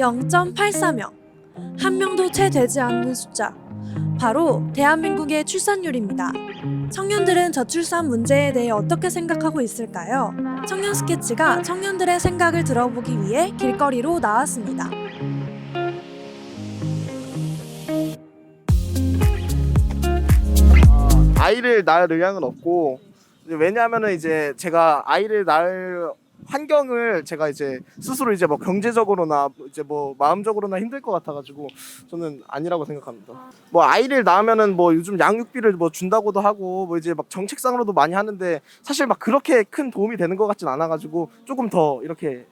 0.84명. 한 명도 채 되지 않는 숫자. 바로 대한민국의 출산율입니다. 청년들은 저출산 문제에 대해 어떻게 생각하고 있을까요? 청년 스케치가 청년들의 생각을 들어보기 위해 길거리로 나왔습니다. 아이를 낳을 의향은 없고 이제 왜냐하면은 이제 제가 아이를 낳을 환경을 제가 이제 스스로 이제 뭐 경제적으로나 이제 뭐 마음적으로나 힘들 것 같아가지고 저는 아니라고 생각합니다. 뭐 아이를 낳으면은 뭐 요즘 양육비를 뭐 준다고도 하고 뭐 이제 막 정책상으로도 많이 하는데 사실 막 그렇게 큰 도움이 되는 것 같진 않아가지고 조금 더 이렇게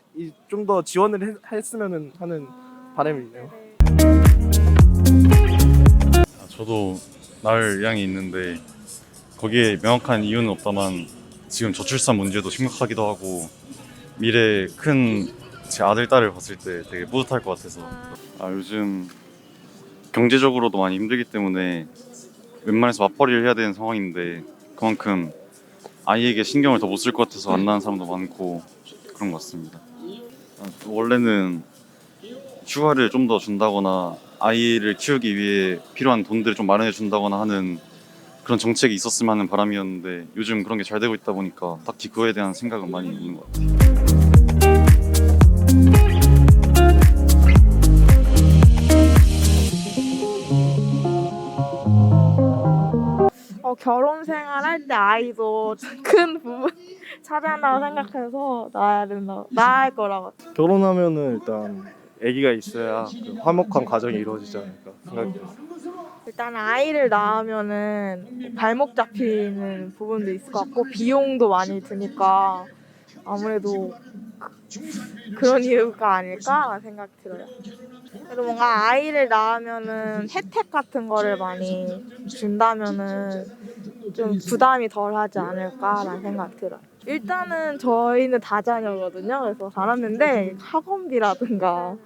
좀 더 지원을 했, 했으면은 하는 바람이 있네요. 아, 저도 낳을 의향이 있는데 거기에 명확한 이유는 없다만 지금 저출산 문제도 심각하기도 하고 미래 큰 제 아들 딸을 봤을 때 되게 뿌듯할 것 같아서 아 요즘 경제적으로도 많이 힘들기 때문에 웬만해서 맞벌이를 해야 되는 상황인데 그만큼 아이에게 신경을 더 못 쓸 것 같아서 안 낳는 사람도 많고 그런 것 같습니다. 아, 원래는 휴가를 좀 더 준다거나 아이를 키우기 위해 필요한 돈들을 좀 마련해 준다거나 하는 그런 정책이 있었으면 하는 바람이었는데 요즘 그런 게 잘 되고 있다 보니까 딱히 그거에 대한 생각은 많이 있는 것 같아요. 결혼 생활할 때 아이도 큰 부분 차지한다고 생각해서 낳아야 된다, 할 거라고. 결혼하면은 일단 아기가 있어야 그 화목한 가정이 이루어지지 않을까 생각해요. 일단 아이를 낳으면은 발목 잡히는 부분도 있을 것 같고 비용도 많이 드니까 아무래도 그- 그런 이유가 아닐까 생각 들어요. 그래도 뭔가 아이를 낳으면은 혜택 같은 거를 많이 준다면은 좀 부담이 덜 하지 않을까라는 생각 들어요. 일단은 저희는 다자녀거든요. 그래서 잘하는데 학원비라든가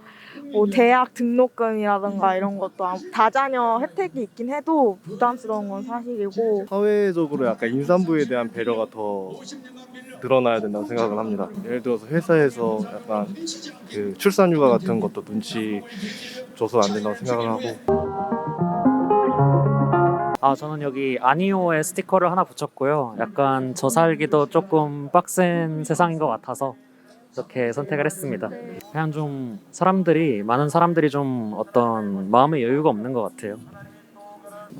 뭐 대학 등록금이라든가 이런 것도 다자녀 혜택이 있긴 해도 부담스러운 건 사실이고 사회적으로 약간 임산부에 대한 배려가 더 늘어나야 된다고 생각을 합니다. 예를 들어서 회사에서 약간 그 출산휴가 같은 것도 눈치 줘서 안 된다고 생각을 하고 아, 저는 여기 아니오의 스티커를 하나 붙였고요. 약간 저 살기도 조금 빡센 세상인 것 같아서 이렇게 선택을 했습니다. 그냥 좀 사람들이, 많은 사람들이 좀 어떤 마음의 여유가 없는 것 같아요.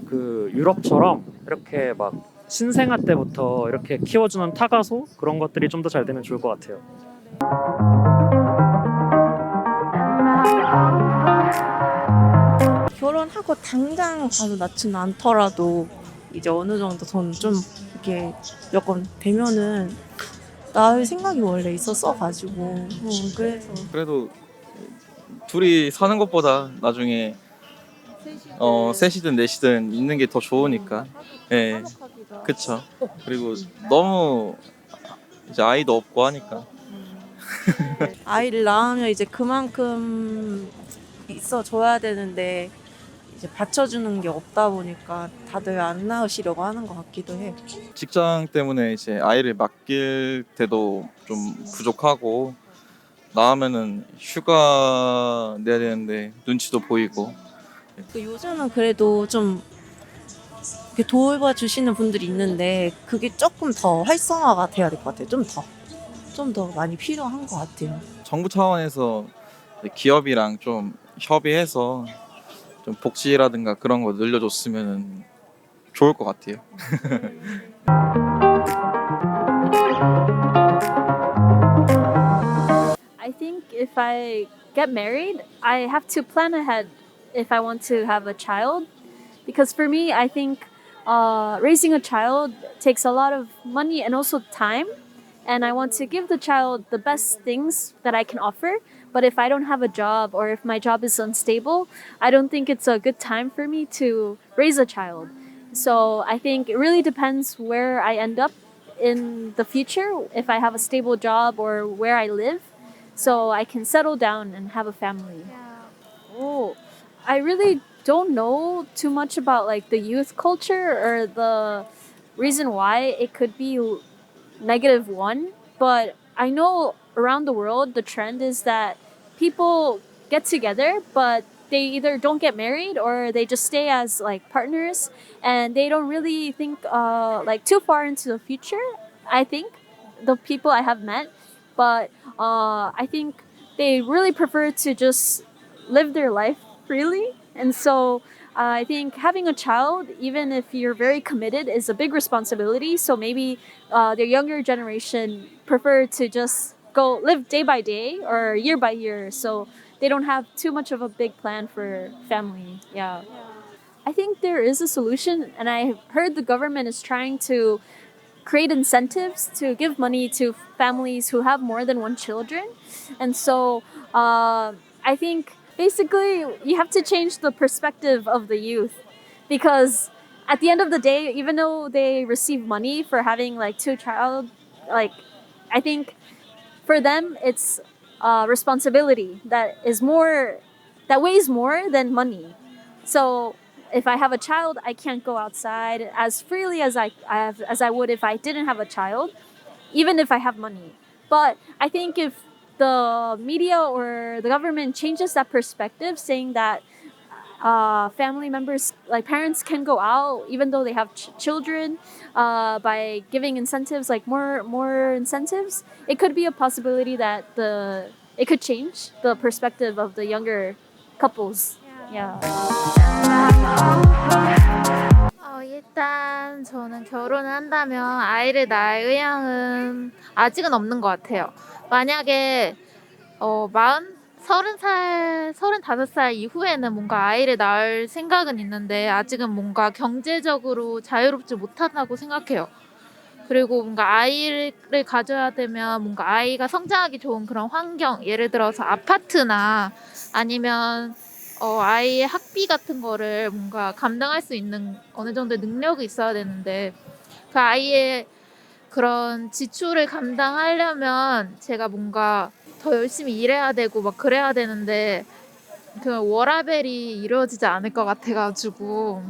그 유럽처럼 이렇게 막 신생아 때부터 이렇게 키워주는 타가소? 그런 것들이 좀 더 잘 되면 좋을 것 같아요. 결혼하고 당장 바로 낳지는 않더라도 이제 어느 정도 돈 좀 이렇게 몇번 되면은 낳을 생각이 원래 있었어 가지고. 어, 그래서 그래도 둘이 사는 것보다 나중에 어 셋이든 넷이든 있는 게 더 좋으니까. 예 그쵸. 그리고 너무 이제 아이도 없고 하니까. 아이를 낳으면 이제 그만큼 있어 줘야 되는데 이제 받쳐주는 게 없다 보니까 다들 안 낳으시려고 하는 것 같기도 해요. 직장 때문에 이제 아이를 맡길 때도 좀 부족하고 나오면은 휴가 내야 되는데 눈치도 보이고. 그 요즘은 그래도 좀 이렇게 돌봐주시는 분들이 있는데 그게 조금 더 활성화가 돼야 될 것 같아요. 좀 더. 좀 더 많이 필요한 것 같아요. 정부 차원에서 기업이랑 좀 협의해서 좀 복지라든가 그런 거 늘려줬으면 좋을 것 같아요. I think if I get married, I have to plan ahead if I want to have a child. Because for me, I think uh, raising a child takes a lot of money and also time. And I want to give the child the best things that I can offer. But if I don't have a job or if my job is unstable, I don't think it's a good time for me to raise a child. So I think it really depends where I end up in the future, if I have a stable job or where I live so I can settle down and have a family. Oh, I really don't know too much about like the youth culture or the reason why it could be negative one, but I know around the world the trend is that people get together, but they either don't get married or they just stay as like partners, and they don't really think uh, like too far into the future. I think the people I have met, but uh, I think they really prefer to just live their life freely, and so. Uh, I think having a child, even if you're very committed, is a big responsibility. So maybe uh, the younger generation prefer to just go live day by day or year by year. So they don't have too much of a big plan for family. Yeah. I think there is a solution, and I heard the government is trying to create incentives to give money to families who have more than one children. And so uh, I think basically you have to change the perspective of the youth because at the end of the day, even though they receive money for having like two child, like I think for them it's a responsibility that is more that weighs more than money. So if I have a child, I can't go outside as freely as I, I have, as I would if I didn't have a child, even if I have money. But I think if the media or the government changes that perspective, saying that uh, family members, like parents, can go out even though they have ch- children, uh, by giving incentives, like more more incentives, it could be a possibility that the it could change the perspective of the younger couples. Yeah. 어, 일단 저는 결혼을 한다면 아이를 낳을 의향은 아직은 없는 것 같아요. 만약에 어, 마흔, 서른 살, 서른 다섯 살 이후에는 뭔가 아이를 낳을 생각은 있는데 아직은 뭔가 경제적으로 자유롭지 못하다고 생각해요. 그리고 뭔가 아이를 가져야 되면 뭔가 아이가 성장하기 좋은 그런 환경, 예를 들어서 아파트나 아니면 어, 아이의 학비 같은 거를 뭔가 감당할 수 있는 어느 정도 능력이 있어야 되는데 그 아이의 그런 지출을 감당하려면 제가 뭔가 더 열심히 일해야 되고 막 그래야 되는데 그 워라벨이 이루어지지 않을 것 같아가지고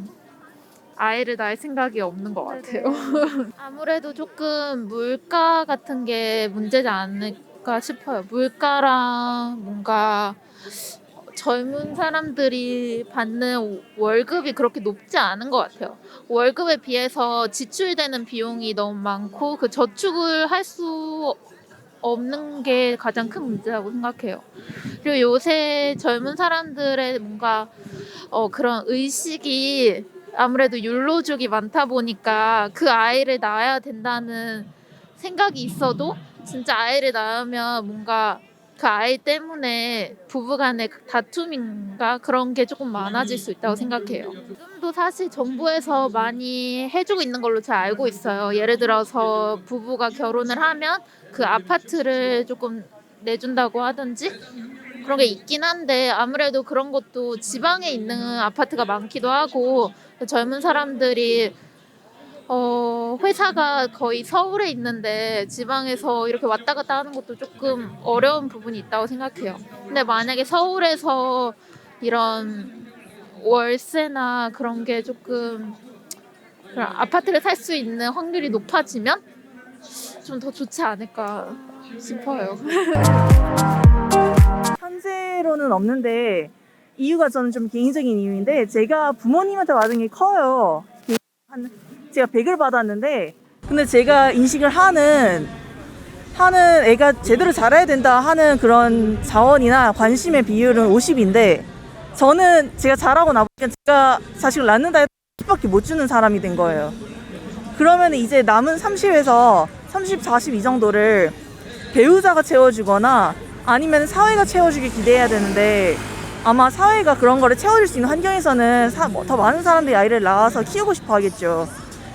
아이를 낳을 생각이 없는 것 같아요. 아무래도 조금 물가 같은 게 문제지 않을까 싶어요. 물가랑 뭔가 젊은 사람들이 받는 월급이 그렇게 높지 않은 것 같아요. 월급에 비해서 지출되는 비용이 너무 많고 그 저축을 할 수 없는 게 가장 큰 문제라고 생각해요. 그리고 요새 젊은 사람들의 뭔가 어, 그런 의식이 아무래도 율로족이 많다 보니까 그 아이를 낳아야 된다는 생각이 있어도 진짜 아이를 낳으면 뭔가 그 아이 때문에 부부간의 다툼인가 그런 게 조금 많아질 수 있다고 생각해요. 지금도 사실 정부에서 많이 해주고 있는 걸로 제가 알고 있어요. 예를 들어서 부부가 결혼을 하면 그 아파트를 조금 내준다고 하든지 그런 게 있긴 한데 아무래도 그런 것도 지방에 있는 아파트가 많기도 하고 젊은 사람들이 어, 회사가 거의 서울에 있는데 지방에서 이렇게 왔다 갔다 하는 것도 조금 어려운 부분이 있다고 생각해요. 근데 만약에 서울에서 이런 월세나 그런 게 조금 그런 아파트를 살 수 있는 확률이 높아지면 좀 더 좋지 않을까 싶어요. 현재로는 없는데 이유가 저는 좀 개인적인 이유인데 제가 부모님한테 받은 게 커요. 한 제가 100을 받았는데 근데 제가 인식을 하는 하는 애가 제대로 자라야 된다 하는 그런 자원이나 관심의 비율은 50인데 저는 제가 자라고 나보니까 제가 자식을 낳는다 해도 10밖에 못 주는 사람이 된 거예요. 그러면 이제 남은 30에서 30, 40 이 정도를 배우자가 채워주거나 아니면 사회가 채워주길 기대해야 되는데 아마 사회가 그런 거를 채워줄 수 있는 환경에서는 사- 뭐더 많은 사람들이 아이를 낳아서 키우고 싶어 하겠죠.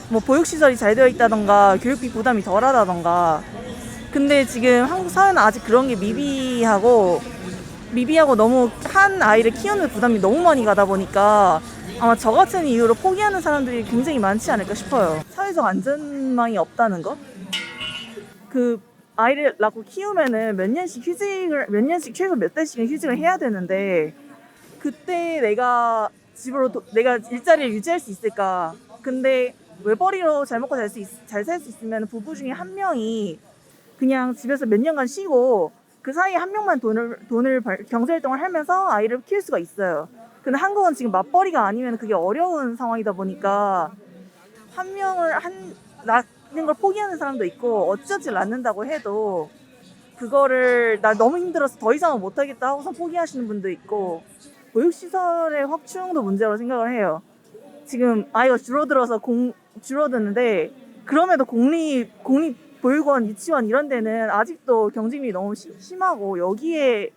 뭐 보육시설이 잘 되어 있다던가 교육비 부담이 덜 하다던가 근데 지금 한국 사회는 아직 그런 게 미비하고 미비하고 너무 한 아이를 키우는 부담이 너무 많이 가다 보니까 아마 저 같은 이유로 포기하는 사람들이 굉장히 많지 않을까 싶어요. 사회적 안전망이 없다는 거? 그 아이를 낳고 키우면은 몇 년씩 휴직을 몇 년씩 최소 몇 달씩은 휴직을 해야 되는데 그때 내가 집으로 도- 내가 일자리를 유지할 수 있을까? 근데 외벌이로 잘 먹고 잘 수 잘 살 수 있으면 부부 중에 한 명이 그냥 집에서 몇 년간 쉬고 그 사이에 한 명만 돈을 돈을 벌- 경제 활동을 하면서 아이를 키울 수가 있어요. 근데 한국은 지금 맞벌이가 아니면 그게 어려운 상황이다 보니까 한 명을 한 낳는 걸 포기하는 사람도 있고 어쩌지 낳는다고 해도 그거를 나 너무 힘들어서 더 이상은 못하겠다 하고서 포기하시는 분도 있고 보육시설의 확충도 문제라고 생각을 해요. 지금 아이가 줄어들어서 공, 줄어드는데 그럼에도 공립 공립 보육원 유치원 이런 데는 아직도 경쟁률이 너무 시- 심하고 여기에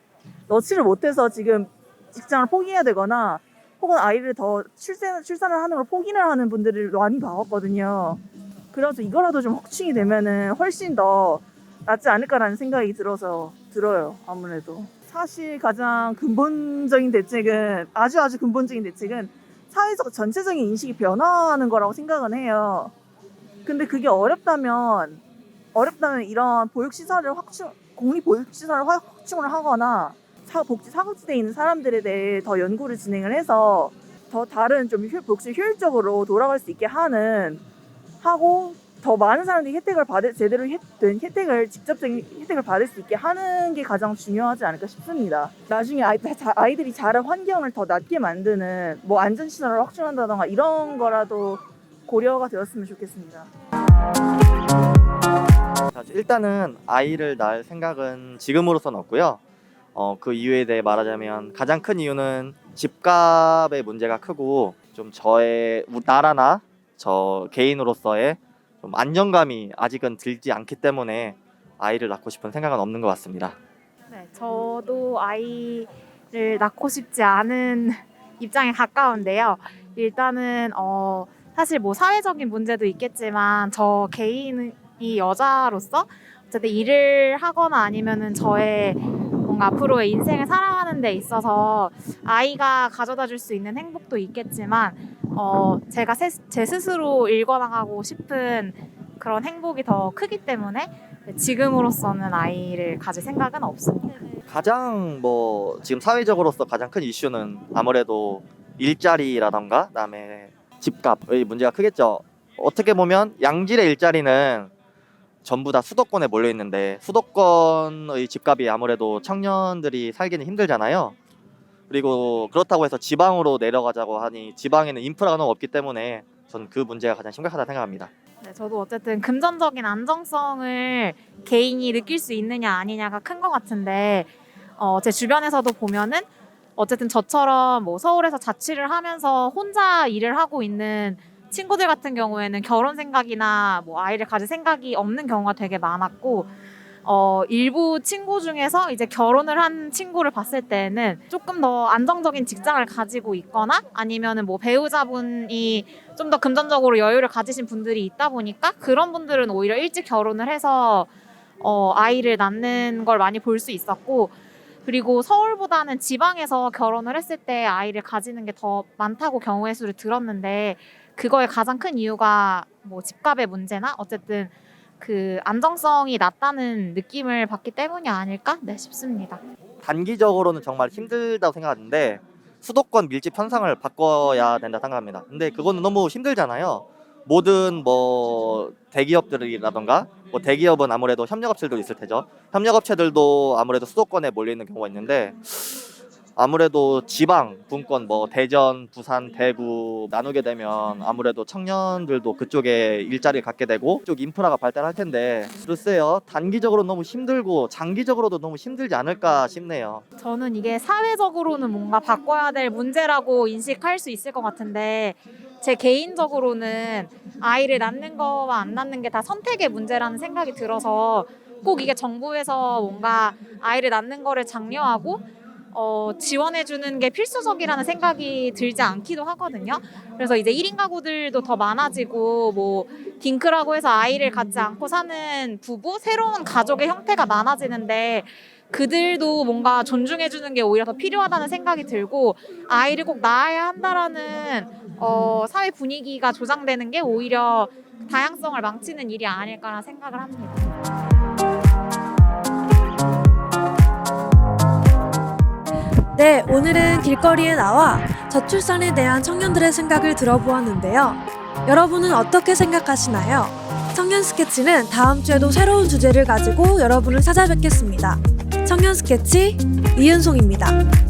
넣지를 못해서 지금 직장을 포기해야 되거나 혹은 아이를 더 출산 출산을 하는 걸 포기를 하는 분들을 많이 봐왔거든요. 그래서 이거라도 좀 확충이 되면은 훨씬 더 낫지 않을까라는 생각이 들어서 들어요. 아무래도 사실 가장 근본적인 대책은 아주 아주 근본적인 대책은 사회적 전체적인 인식이 변화하는 거라고 생각은 해요. 근데 그게 어렵다면 어렵다면 이런 보육 시설을 확충 공립 보육 시설을 확- 확충을 하거나 사, 복지 사각지대에 있는 사람들에 대해 더 연구를 진행을 해서 더 다른 좀 효, 복지 효율적으로 돌아갈 수 있게 하는 하고 더 많은 사람들이 혜택을 받을 제대로 혜, 된 혜택을 직접적인 혜택을 받을 수 있게 하는 게 가장 중요하지 않을까 싶습니다. 나중에 아이, 자- 아이들이 자랄 환경을 더 낫게 만드는 뭐 안전시설을 확충한다던가 이런 거라도 고려가 되었으면 좋겠습니다. 자, 일단은 아이를 낳을 생각은 지금으로선 없고요. 어, 그 이유에 대해 말하자면 가장 큰 이유는 집값의 문제가 크고 좀 저의 우- 나라나 저 개인으로서의 좀 안정감이 아직은 들지 않기 때문에 아이를 낳고 싶은 생각은 없는 것 같습니다. 네, 저도 아이를 낳고 싶지 않은 입장에 가까운데요. 일단은 어 사실 뭐 사회적인 문제도 있겠지만 저 개인이 여자로서 어쨌든 일을 하거나 아니면은 저의 뭔가 앞으로의 인생을 살아가는 데 있어서 아이가 가져다 줄 수 있는 행복도 있겠지만 어 제가 세- 제 스스로 일궈나가고 싶은 그런 행복이 더 크기 때문에 지금으로서는 아이를 가질 생각은 없습니다. 가장 뭐 지금 사회적으로서 가장 큰 이슈는 아무래도 일자리라던가 그다음에 집값의 문제가 크겠죠. 어떻게 보면 양질의 일자리는 전부 다 수도권에 몰려 있는데 수도권의 집값이 아무래도 청년들이 살기는 힘들잖아요. 그리고 그렇다고 해서 지방으로 내려가자고 하니 지방에는 인프라가 너무 없기 때문에 전 그 문제가 가장 심각하다 생각합니다. 네, 저도 어쨌든 금전적인 안정성을 개인이 느낄 수 있느냐 아니냐가 큰 것 같은데 어, 제 주변에서도 보면은 어쨌든 저처럼 뭐 서울에서 자취를 하면서 혼자 일을 하고 있는 친구들 같은 경우에는 결혼 생각이나 뭐 아이를 가질 생각이 없는 경우가 되게 많았고 어, 일부 친구 중에서 이제 결혼을 한 친구를 봤을 때는 조금 더 안정적인 직장을 가지고 있거나 아니면은 뭐 배우자분이 좀 더 금전적으로 여유를 가지신 분들이 있다 보니까 그런 분들은 오히려 일찍 결혼을 해서 어, 아이를 낳는 걸 많이 볼 수 있었고 그리고 서울보다는 지방에서 결혼을 했을 때 아이를 가지는 게 더 많다고 경우의 수를 들었는데 그거의 가장 큰 이유가 뭐 집값의 문제나 어쨌든 그 안정성이 낮다는 느낌을 받기 때문이 아닐까 네 싶습니다. 단기적으로는 정말 힘들다고 생각하는데 수도권 밀집 현상을 바꿔야 된다 생각합니다. 근데 그거는 너무 힘들잖아요. 모든 뭐 대기업들이라던가 뭐 대기업은 아무래도 협력업체들도 있을 테죠. 협력업체들도 아무래도 수도권에 몰려 있는 경우가 있는데 아무래도 지방 분권 뭐 대전, 부산, 대구 나누게 되면 아무래도 청년들도 그쪽에 일자리를 갖게 되고 그쪽 인프라가 발달할 텐데 글쎄요 단기적으로 너무 힘들고 장기적으로도 너무 힘들지 않을까 싶네요. 저는 이게 사회적으로는 뭔가 바꿔야 될 문제라고 인식할 수 있을 것 같은데 제 개인적으로는 아이를 낳는 거와 안 낳는 게 다 선택의 문제라는 생각이 들어서 꼭 이게 정부에서 뭔가 아이를 낳는 거를 장려하고 어, 지원해 주는 게 필수적이라는 생각이 들지 않기도 하거든요. 그래서 이제 1인 가구들도 더 많아지고 뭐 딩크라고 해서 아이를 갖지 않고 사는 부부 새로운 가족의 형태가 많아지는데 그들도 뭔가 존중해 주는 게 오히려 더 필요하다는 생각이 들고 아이를 꼭 낳아야 한다라는 어, 사회 분위기가 조장되는 게 오히려 다양성을 망치는 일이 아닐까라는 생각을 합니다. 네, 오늘은 길거리에 나와 저출산에 대한 청년들의 생각을 들어보았는데요. 여러분은 어떻게 생각하시나요? 청년 스케치는 다음 주에도 새로운 주제를 가지고 여러분을 찾아뵙겠습니다. 청년 스케치 이윤송입니다.